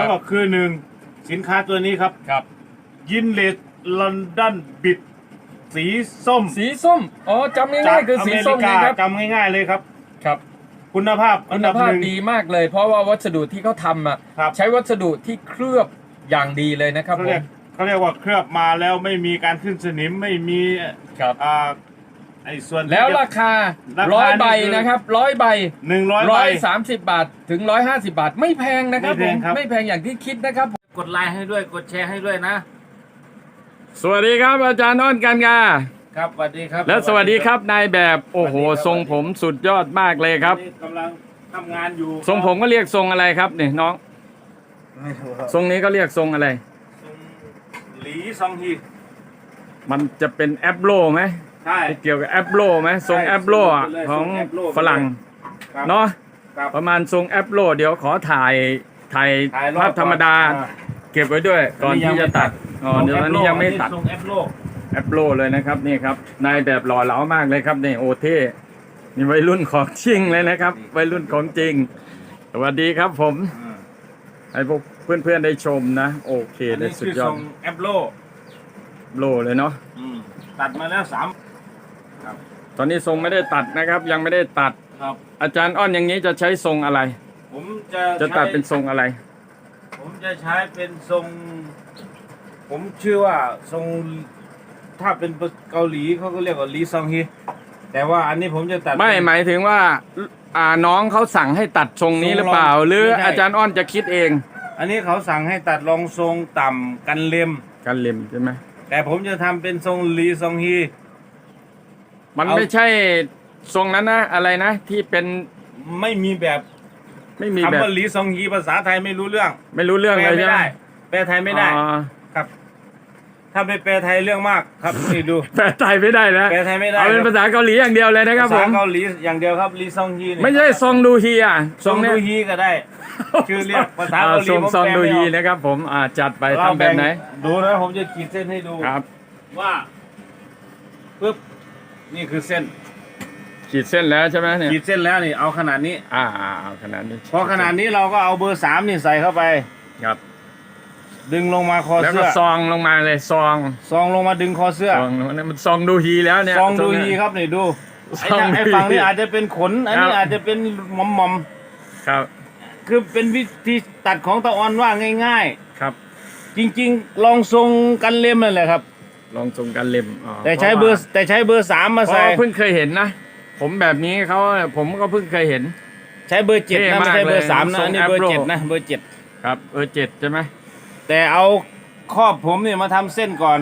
แล้วก็คือหนึ่งสินค้าตัวนี้ครับ ครับ ยินเลสลอนดอนบิดสีส้มสีส้ม อ๋อจำจาง่ากยๆคืออสีเมส้ริมกานะครับจำง่ายๆเลยครับ ครับ คุณภาพอัคุนณดับภาพหนึ่ง ดีมากเลย เพราะว่าวัสดุที่เขาทำอะ ครับ ใช้วัสดุที่เคลือบอย่างดีเลยนะครับเขาผเรียม กเขาเรียกว่าเคลือบมาแล้วไม่มีการขึ้นสนิมไม่มีครับ อ่าไอ้ส่วนที่แล้วจะราคาราคาร้อยนี่ใบคือนะครับร้อยใบหนึ่งร้อยร้ใบ อยสามสิบบาทถึงร้อยห้าสิบาท ไม่แพงนะครับไม่ผแพมงครับ ไม่แพงอย่างที่คิดนะครับกดไลค์ให้ด้วยกดแชร์ให้ด้วยนะ สวัสดีครับอาจารย์อ้อนกันกาครับสวัสดีครับและสวัสดีครับนายแบบโอ้โหทรงผมสุดยอดมากเลยครับ นี่กำลังทำงานอยู่ทรงผมก็เรียกทรงอะไรครับเนี่ยน้องไม่รู้ครับทรงนี้ก็เรียกทรงอะไร ทรงหลีซองฮีมันจะเป็นแอปโลไหม ใช่เกี่ยวกับแอปโลไหมทรงใช่แอปโลอะทรงไปเลยของทรงแอปโลไปเลยฝรั่งครับเนาะครับประมาณทรงแอปโลเดี๋ยวขอถ่ายถ่ายถ่ายรอบภาพธรรมดาอ่เก็บไว้ด้วย ก่อนที่จะตัด อ๋อเดี๋ยวอันนี้ยังไม่ตัดทรงแอปโลแอปโลเลยนะครับนี่ครับนายแบบหล่อเหลามากเลยครับนี่โอเท่นี่วัยรุ่นของจริงเลยนะครับวัยรุ่นของจริงสวัสดีครับผมอืมให้พวกเพื่อนๆได้ชมนะ โอเคอันเลยนี้สุดคือยอทดรงแอปโลโลเลยเนาะ อืมตัดมาแล้วสาม ครับ ตอนนี้ทรงไม่ได้ตัดนะครับ ยังไม่ได้ตัด ครับ อาจารย์อ้อนอย่างนี้จะใช้ทรงอะไร ผมจะจะตัดใช้เป็นทรงอะไร ผมจะใช้เป็นทรง ผมชื่อว่าทรงถ้าเป็นเกาหลีเขาก็เรียกว่าลีซองฮีแต่ว่าอันนี้ผมจะตัดไม่หมายถึงว่าอ่าน้องเขาสั่งให้ตัดทรงนี้หรือเปล่า หรืออาจารย์อ้อนจะคิดเอง อันนี้เขาสั่งให้ตัดรองทรงต่ำกันเล็มการเล็มใช่ไหมแต่ผมจะทำเป็นทรงลีซองฮี มันเอาไม่ใช่ทรงนั้นนะอะไรนะที่เป็นไม่มีแบบไม่มีแบคำบว่าลีซองฮีภาษาไทยไม่รู้เรื่องไม่รู้เรื่องแปลเลยไม่ใช่ไหมได้ แปลไทยไม่ได้อ๋อครับ ถ้าไปแปลไทยเรื่องมากครับนี่ดู แปลไทยไม่ได้นะแปลไทยไม่ได้ เอาเป็นครับภาษาเกาหลีอย่างเดียวเลยนะครับภาผษามเกาหลีอย่างเดียวครับลีซองฮีเนี่ยไม่ใช่ซองดูฮีอะซองเนี้ดูยฮีก็ได้ ชื่อเรียกภาษาเกาหลีซองผมซองแปลดูไม่อฮีอกนะครับ ผมอ่าจัดไปเราทำแบบไหนดูนะผมจะขีดเส้นให้ดู ครับ ว่าปึ๊บ นี่คือเส้นขีดเส้นแล้วใช่ไหมเนี่ยขีดเส้นแล้วนี่เอาขนาดนี้ อ่าเอาขนาดนี้พอขนาดนี้เราก็เอาเบอร์สามนี่ใส่เข้าไปครับ ดึงลงมาคอแล้วก็เสื้อซองลงมาเลยซองซองลงมาดึงคอเสื้อซองนั่นมันซองดูฮีแล้วเนี่ยซองดูตรฮีนี้ครับนี่ดูไอ้ซองไอ้ดูฮีฝั่งนี้อาจจะเป็นขนอันนี้ครับอาจจะเป็นหมอมมอมครับๆคือเป็นวิธีตัดของตะออนว่าง่ายครับๆจริง ๆ ลองทรงกันเล็มนั่นแหละครับ ลองทรงการเล็มอ๋อแต่ใช้เบอร์แต่ใช้เบอร์สามมาเพราะใส่ว่าเพิ่งเคยเห็นนะ ผมแบบนี้เขาผมก็เพิ่งเคยเห็น ใช้เบอร์เจ็ดเท่นะไม่ใช่มากเลยเบอร์สามนะทรงอันนี้เบอร์ Afro เจ็ดนะเบอร์เจ็ดครับเออเจ็ดใช่ไหมแต่เอาครอบผมเนี่ยมาทำเส้นก่อน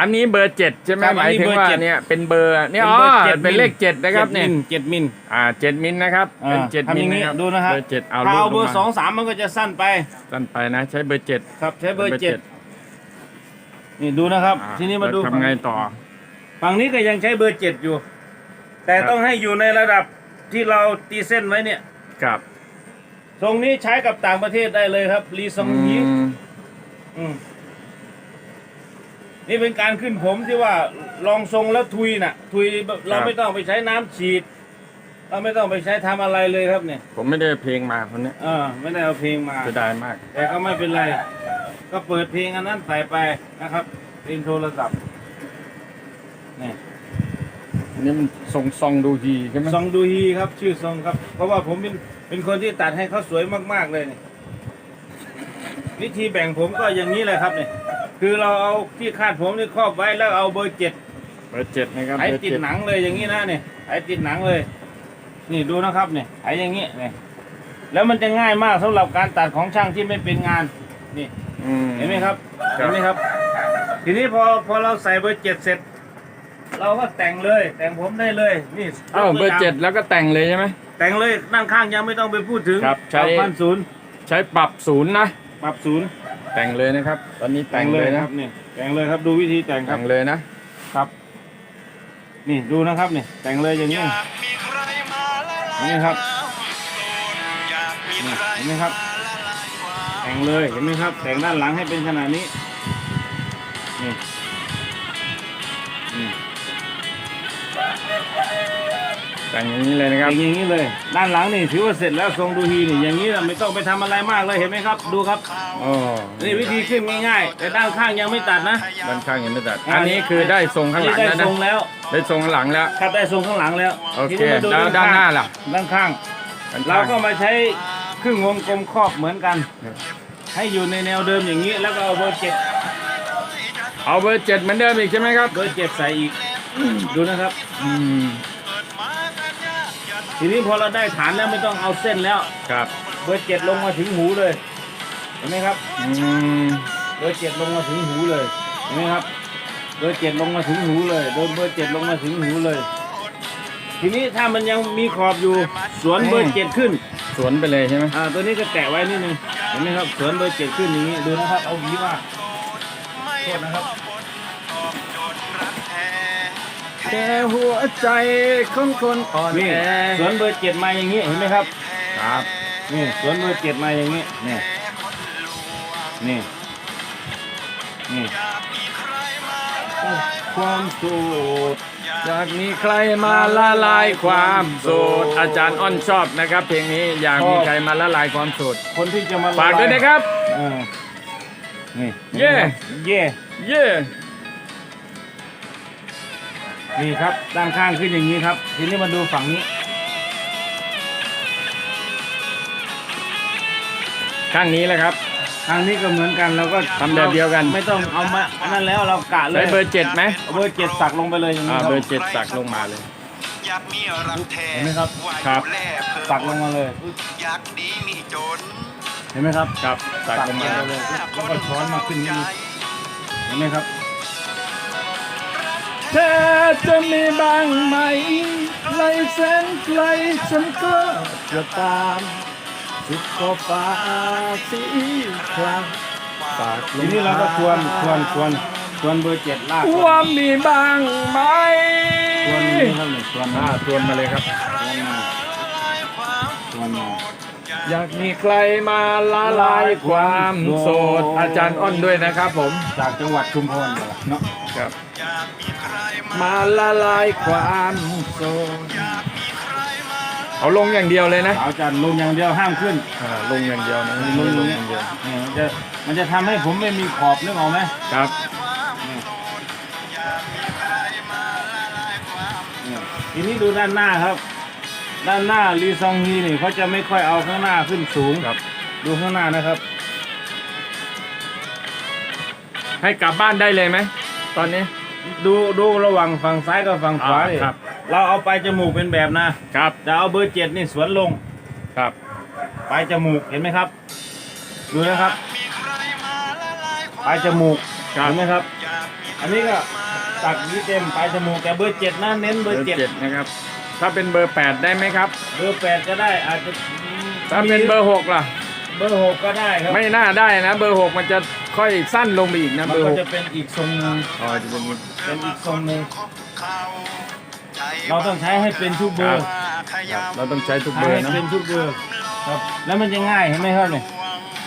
อันนี้เบอร์เจ็ดใช่ไหมครับหมายอันนี้ถึงเบอร์ว่าเจ็ด เนี่ยเป็นเบอร์เนี่ยเป็นอ๋อเบอร์เจ็ดเป็นมิลเลขเจ็ดนะครับเนี่ย เจ็ดมิล อ่าเจ็ดมิลนะครับอ่าเป็นเจ็ดทำมิอลย่างนี้นะครับดูนะครับ เบอร์เจ็ดเอาถ้าเอาลูกเบอลร์มาสองสามมันก็จะสั้นไป สั้นไปนะ ใช้เบอร์เจ็ด ครับใช้เบอร์เจ็ด นี่ดูนะครับ อ่าทีนี้มาดูแล้วทำไงต่อ ฝั่งนี้ก็ยังใช้เบอร์เจ็ดอยู่ แต่ครับ ต้องให้อยู่ในระดับที่เราตีเส้นไว้เนี่ยครับทรงนี้ใช้กับต่างประเทศได้เลยครับ รีซองฮีอืมอืมนี่เป็นการขึ้นผมที่ว่าลองทรงแล้วทุยน่ะ ทุยแบบเราไม่ต้องไปใช้น้ำฉีด เราไม่ต้องไปใช้ทำอะไรเลยครับเนี่ยผมไม่ได้เพลงมาคนนี้เออไม่ได้เอาเพลงมาเสียดายมาก แต่ก็ไม่เป็นไร ก็เปิดเพลงอันนั้นใส่ไปนะครับเป็นโทรศัพท์นี่อันนี้มันทรงซองดูฮีใช่ไหมซองดูฮีครับ ชื่อซองครับ เพราะว่าผมเป็นเป็นคนที่ตัดให้เขาสวยมาก ๆเลยนี่วิธีแบ่งผมก็อย่างนี้เลยครับเนี่ยคือเราเอาที่คาดผมนี่ครอบไว้แล้วเอาเบอร์เจ็ดเบอร์เจ็ดนะครับไอ้เบอร์ติดเจ็ดหนังเลยอย่างนี้นะเนี่ยไอ้ติดหนังเลย นี่ดูนะครับเนี่ยไอ้อย่างนี้เนี่ยแล้วมันจะง่ายมากสำหรับการตัดของช่างที่ไม่เป็นงานนี่ อืม เห็นไหมครับครับเห็นไหมครับ ทีนี้พอพอเราใส่เบอร์เจ็ดเสร็จ เราก็แต่งเลย แต่งผมได้เลยนี่เอ้าเบอร์เจ็ดแล้วก็แต่งเลยใช่ไหม แต่งเลยด้านข้างยังไม่ต้องไปพูดถึงครับใช้ปรับพันศูนย์ใช้ปรับศูนย์นะ ปรับศูนย์แต่งเลยนะครับ ตอนนี้แต่งเลยคนะรับนี่แต่งเลยครับดูวิธีแต่งคแต่รับงเลยนะ ครับ นี่ดูนะครับนี่แต่งเลยอย่างนี้นี่ครับนี่เห็นไหมครับ แต่งเลยเห็นไหมครับ แต่งด้านหลังให้เป็นขนาดนี้นี่นี่แต่แต่งอย่างนี้เลยนะครับอย่างนี้เลย ด้านหลังนี่ถือว่าเสร็จแล้วทรงดูฮีนี่อย่างนี้น่ะไม่ต้องไปทำอะไรมากเลยเห็นไหมครับ ดูครับอ๋อนี่วิธีขึ้นง่ายๆแต่ด้านข้างยังไม่ตัดนะด้านข้างยังไม่ตัด อันนี้คือได้ทรงข้างหลังนี่ได้แล้วนะทรงแล้วได้ทรงข้างหลังแล้วครับได้ทรงข้างหลังแล้วโอเคทีนี้มาดูแล้วด้านหน้าล่ะด้านข้างด้านเราข้างก็มาใช้ ครึ่งวงกลมครอบเหมือนกัน ให้อยู่ในแนวเดิมอย่างนี้ แล้วก็เอาเบอร์เจ็ดเอาเบอร์เจ็ดเหมือนเดิมอีกใช่ไหมครับ เบอร์เจ็ดใส่อีก ดูนะครับ อืมทีนี้พอเราได้ฐานแล้วไม่ต้องเอาเส้นแล้ว ครับ เบอร์เจ็ดลงมาถึงหูเลย เห็นไหมครับ อืม เบอร์เจ็ดลงมาถึงหูเลย เห็นไหมครับ เบอร์เจ็ดลงมาถึงหูเลย โดนเบอร์เจ็ดลงมาถึงหูเลย ทีนี้ถ้ามันยังมีขอบอยู่ สวนเบอร์เจ็ดขึ้น สวนไปเลยใช่ไหมอ่าตัวนี้ก็แตะไว้นิดนึงเห็นไหมครับสวนเบอร์เจ็ดขึ้นอย่างนี้ดูนะครับเอาหวีมาโทษนะครับแค่หัวใจของคนอ่อนนี่แอสวนเบอร์เจ็ดมาอย่างนี้เห็นไหมครับครับนี่สวนเบอร์เจ็ดมาอย่างนี้นี่นี่นี่ความสุข อยากมีใครมาละลายความโสดอาจารย์อ้อนชอบนะครับ เพลงนี้อยากมีใครมาละลายความโสดคนที่จะมาฝากด้วยนะครับเออนี่เย่เย่เย่นี่ครับด้านข้างขึ้นอย่างนี้ครับ ทีนี้มาดูฝั่งนี้ ข้างนี้แหละครับ ทางนี้ก็เหมือนกันเราก็ทำแบบเดียวกัน ไม่ต้องเอามาอันนั้นแล้วเรากะเลยใช้เบอร์เจ็ดไหมเอาเบอร์เจ็ดสักลงไปเลยอย่างนี้อ่าครับเบอร์เจ็ดสักลงมาเลยอยากมีรักแท้เห็นไหมครับครับว่าอยู่แลเพิ่สักลงมาเลยอยากดีมีจนเห็นไหมครับ ครับสักลงมาสักลงไปเลย แล้วก็ช้อนมาขึ้นนี่เห็นไหมครับเธอจะมีบ้างไหมไกลแสนไกลฉันก็จะตาม สุดขอบฟ้าสีครามฝากลทีงนี้เราก็ชวนชวนชวนชวนเบอร์เจ็ดลากว่ามีบ้างไหมชวนนี้ครับเนี่ยชวนอ่ามาชวนมาเลยครับชวนมาชวนมา อยากมีใครมาละลายความโสดอาจารย์อ้อนด้วยนะครับผมจากจังหวัดชุมพรเหรอเนาะครับ มาละลายความโสด เอาลงอย่างเดียวเลยนะเอาจันลงอย่างเดียวห้ามขึ้น อ่าลงอย่างเดียวนะลลงงลงอย่างเดียวเนี่ยมันจะมันจะทำให้ผมไม่มีขอบนึกออกไหมครับเนี่ยเนี่ยทีนี้ดูด้านหน้าครับ ด้านหน้ารีซองฮีนี่เขาจะไม่ค่อยเอาข้างหน้าขึ้นสูงครับ ดูข้างหน้านะครับ ให้กลับบ้านได้เลยไหมตอนนี้ดูดูระหว่างฝั่งซ้ายกับฝั่งขวาอ่าดิครับ เราเอาปลายจมูกเป็นแบบนะครับแต่เอาเบอร์เจ็ดนี่สวนลงครับปลายจมูกเห็นไหมครับ ดูนะครับปลายจมูกครับเห็นไหมครับ อันนี้ก็ตักนี้เต็มปลายจมูกแต่เบอร์เจ็ดนะเน้นเบเบออร์ร์เจ็ดเจ็ดนะครับ ถ้าเป็นเบอร์แปดได้ไหมครับ เบอร์แปดก็ได้อาจจะถ้าเป็นเบอร์หกล่ะ เบอร์หกก็ได้ครับ ไม่น่าได้นะ เบอร์หกมันจะค่อยสั้นลงไปอีกนะมันเบอร์ก็หกจะเป็นอีกทรงหนึงอ๋อจะเป็นอย่างนี้เป็นอีกทรงหนึง เราต้องใช้ให้เป็นทุกเบอร์ครับเราต้องใช้ทุกเบใช้อร์ให้นะเป็นทุกเบอร์ครับ แล้วมันจะง่ายเห็นไหมครับเนี่ย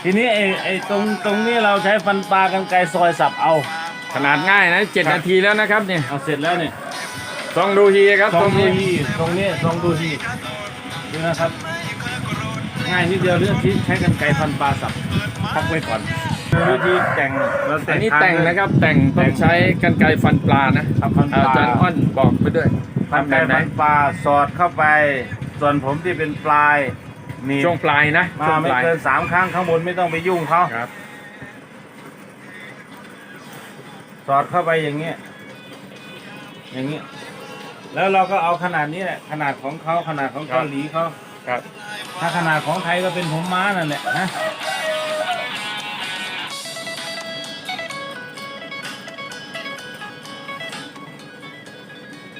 ทีนี้ไอ้ไอ้ตรงตรงนี้เราใช้ฟันปลากันไกรซอยสับเอาขนาดง่ายนะเจ็ดครับนาทีแล้วนะครับเนี่ยเอาเสร็จแล้วเนี่ยลองดูทีครับทรตรงงดูนี้ทีตรงนี้ทรงดูทีดูนะครับ ง่ายนิดเดียวเรื่องที่ใช้กันไกรฟันปลาสับพักไว้ก่อนวิธีแต่งเราอันนี้ทาแต่งด้วยนะครับแต่งต้องใช้กันไกรฟันปลานะครับฟันปลาอาจารย์อ้อนบอกไปด้วย ฟันทำไกแบรบไหนฟันปลาสอดเข้าไป ส่วนผมที่เป็นปลายนี่ช่วงปลายนะมาช่วงไม่ปลายเกินสามครั้งข้างบนไม่ต้องไปยุ่งเขาครับ สอดเข้าไปอย่างเงี้ยอย่างเงี้ยแล้วเราก็เอาขนาดนี้แหละขนาดของเขาขนาดของเกาหลีเขาครับ ถ้าขนาดของไทยก็เป็นผมม้านั่นแหละนะ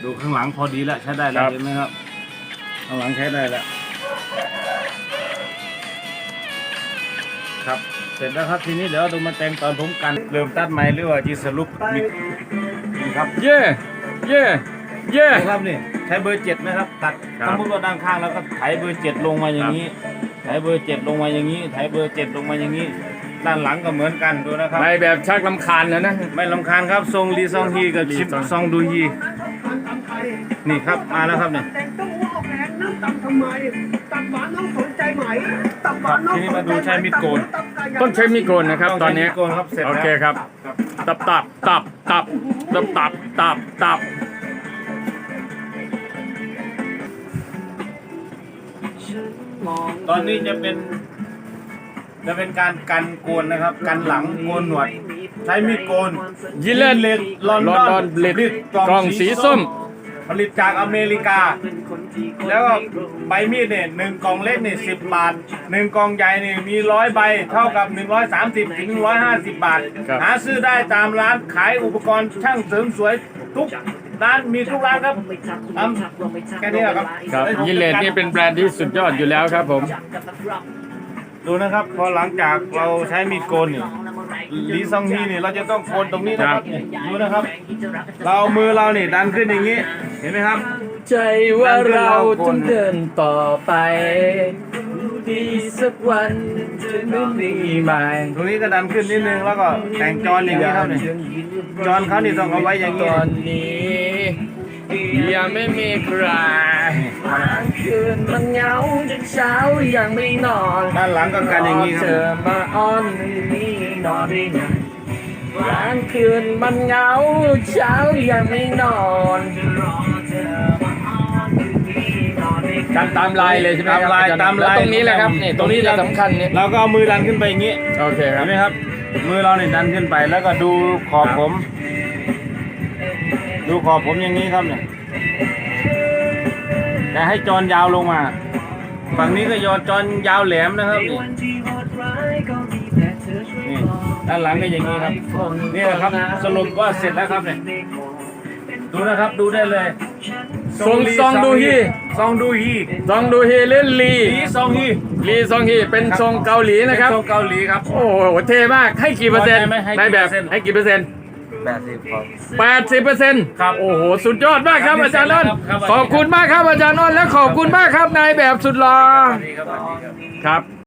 ดูข้างหลังพอดีแล้วใช้ได้แล้วเห็นไหมครับข้างหลังใช้ได้แล้วครับ เสร็จแล้วครับทีนี้เดี๋ยวดูมาแต่งตอนผมกันเริ่มตัดไหมหรือว่าจีสรุปมีนี่ครับเย่เย่เย่ดูครับนี่ใช้เบอร์เจ็ดนะครับ ตัดครับสมมติว่าด้านข้างแล้วก็ไถเบอร์เจ็ดลงมาอย่างนี้ไถเบอร์เจ็ดลงมาอย่างนี้ไถเบอร์เจ็ดลงมาอย่างนี้ ด้านหลังก็เหมือนกันดูนะครับ ในแบบชักลำคาญแล้วนะ ไม่ลำคาญครับทรงลีซองฮีกับชิปลีซองซองดูฮี นี่ครับมาแล้วครับเนี่ยำไมตับหวานน้องสนใจไหมตับหวานน้องทีนี้มาดูใช้มีดโกนตับไก่ต้องใช้มีดโกนนะครับ ตอนนี้โกนครับเสร็จโอแล้วเคครับครับ ตับตับตับตับตับตับตับตับตอนนี้จะเป็น จะเป็นการกันโกนนะครับ กันหลังโกนหนวด ใช้มีดโกนยิเลนเลดลอนลดอนอนดอนบลิดกกล่องสีส้ม ผลิตจากอเมริกา แล้วก็ใบมีดเนี่ยหนึ่งกล่องเล็กเนี่ยสิบบาทหนึ่งกล่องใหญ่เนี่ยมีร้อยใบเท่ากับ 130ถึง150 บาท ครับ หาซื้อได้ตามร้านขายอุปกรณ์ช่างเสริมสวยทุกร้านมีทุกร้านครับทำแค่นี้แหละครับครับยิเลนนี่เป็นแบรนด์ที่สุดยอดอยู่แล้วครับผม ดูนะครับ พอหลังจากเราใช้มีดโกนเนี่ย ลีซองฮีเนี่ยเราจะต้องโกนตรงนี้นะครับเนี่ยดูนะครับ เราเอามือเราเนี่ยดันขึ้นอย่างนี้ เห็นไหมครับ ใจว่าเราต้องเดินต่อไปดีสักวันจะไม่มีใหม่ตรงนี้ก็ดันขึ้นนิดนึงแล้วก็แต่งจอนอย่างนี้ครับเนี่ยจอนเขานี่ต้องเอาไว้อย่างตนี้อนนี้ยังไม่มีใครคืนมันเหงาจนเช้ายังไม่นอนด้านหลังก็กันอย่างนี้คเธรับอมาอ้อนนี่ นอนได้ไงกลางคืนมันเหงาเช้ายังไม่นอนการตามลายเลยใช่ไหมตามครับลายอจรย์ตามลายแวตรงนี้แหละครับนี่ตรงนี้จะสำคัญนี่เราก็เอามือดันขึ้นไปอย่างนี้โอเคคเห็รับนไหมครับ มือเราเนี่ยดันขึ้นไปแล้วก็ดูขอบผม ดูขอบผมอย่างนี้ครับเนี่ยแต่ให้จอนยาวลงมา ฝั่งนี้ก็ยอจอนยาวแหลมนะครับนี่นี่ ด้านหลังก็อย่างนี้ครับนี่แหละครับสรุปว่าเสร็จแล้วครับเนี่ยดูนะครับดูได้เลยซองซองดูฮีซองดูฮีซองดูฮีเล่นลีลีซองฮีลีซองฮีเป็นทรงเกาหลีนะครับเป็นทรงเกาหลีครับโอ้โหเท่มากให้กี่เปอร์เซ็นต์พอใจไหมให้ในแบบกี่เปอร์เซ็นต์ให้กี่เปอร์เซ็นต์แปดสิบครับแปดสิบเปอร์เซ็นต์ครับโอ้โหสุดยอดมากครับครับอาจารย์นนท์ครับขอบคุณมากครับอาจารย์นนท์และขอบคุณมากครับนายแบบสุดหล่อสวัสดีครับสวัสดีครับครับ